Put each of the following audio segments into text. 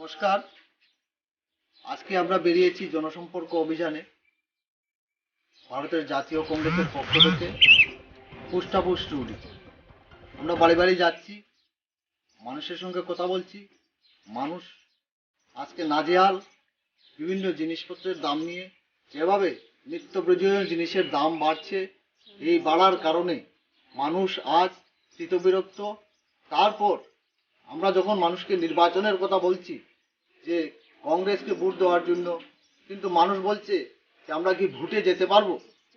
নমস্কার। আজকে আমরা বেরিয়েছি জনসম্পর্ক অভিযানে ভারতের জাতীয় কংগ্রেসের পক্ষ থেকে পুষ্টাপুষ্ট উঠি আমরা বাড়ি বাড়ি যাচ্ছি, মানুষের সঙ্গে কথা বলছি, মানুষ আজকে নাজেহাল, বিভিন্ন জিনিসপত্রের দাম নিয়ে, যেভাবে নিত্য প্রয়োজনীয় জিনিসের দাম বাড়ছে, এই বাড়ার কারণে মানুষ আজ স্থিতবিরক্ত তারপর আমরা যখন মানুষকে নির্বাচনের কথা বলছি যে কংগ্রেসকে ভোট দেওয়ার জন্য। কিন্তু মানুষ বলছে যে আমরা কি ভোটে যেতে পারব?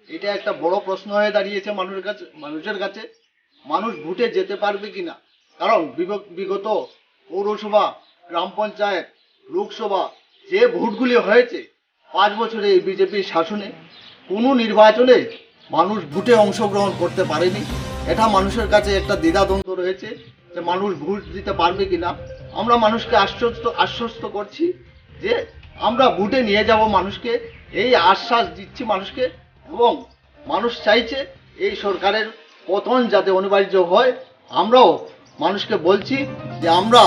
এটা একটা বড় প্রশ্ন হয়ে দাঁড়িয়েছে মানুষের কাছে মানুষের কাছে। মানুষ ভোটে যেতে পারবে কিনা? কারণ বিগত পৌরসভা, গ্রাম পঞ্চায়েত, লোকসভা যে ভোটগুলি হয়েছে, পাঁচ বছরে এই বিজেপির শাসনে কোনো নির্বাচনে মানুষ ভোটে অংশগ্রহণ করতে পারেনি। এটা মানুষের কাছে একটা দ্বিধাদ্বন্দ্ব রয়েছে যে মানুষ ভোট দিতে পারবে কিনা। আমরা মানুষকে আশ্বস্ত আশ্বস্ত করছি যে আমরা বুটে নিয়ে যাব মানুষকে, এই আশ্বাস দিচ্ছি মানুষকে এবং মানুষ চাইছে এই সরকারের পতন যাতে অনিবার্য হয়। আমরাও মানুষকে বলছি যে আমরা